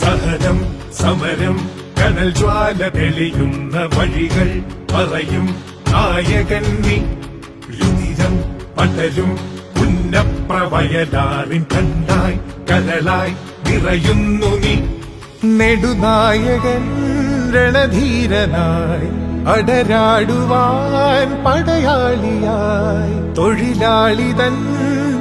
സമരം സമരം കനൽ ജ്വാല തെളിയുന്ന വഴികൾ പറയും. നായകൻ നീ രുതിരം പടരും ഉന്നപ്രവയലാറിൻ കണ്ടായി കനലായി നിറയുന്നു നീ. നെടുനായകൻ രണധീരനായി അടരാടുവാൻ പടയാളിയായി തൊഴിലാളിതൻ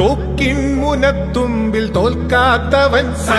തോക്കിൻ മുനത്തുമ്പിൽ തോൽക്കാത്തവൻ ചേ